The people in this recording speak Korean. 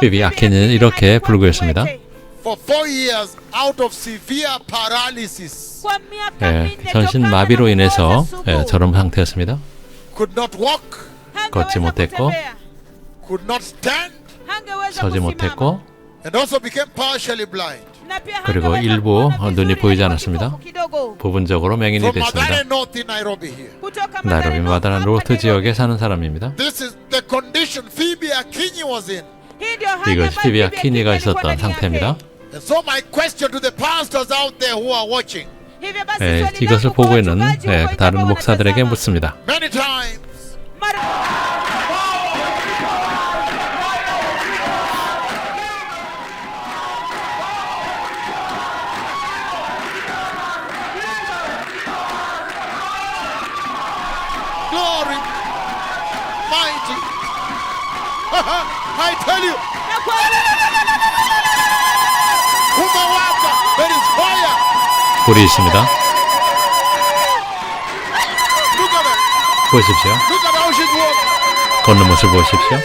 Phoebe Akinyi는 이렇게 alikuwa 불구했습니다. kiwete. for four years out of severe paralysis. Kwa miaka 예, 전신 마비로 인해서. 예, 저런 상태였습니다. Could not walk, Hangeweza 걷지 못했고, kutembea. could not stand, Hangeweza 서지. 못했고 그리고 일부 눈이 보이지 않았습니다. 부분적으로 맹인이 됐습니다. 나이로비 로트 hapa 지역에. 사는 사람입니다. 이것이 ambayo 피비 Bibi 아키니가 alikuwa 있었던. 상태입니다. 예, swali 이것을 보고 있는 예, huko 다른 목사들에게. 묻습니다. Glory, mighty. I tell you. 불이 있습니다. 보십시오. 걷는 모습 보십시오.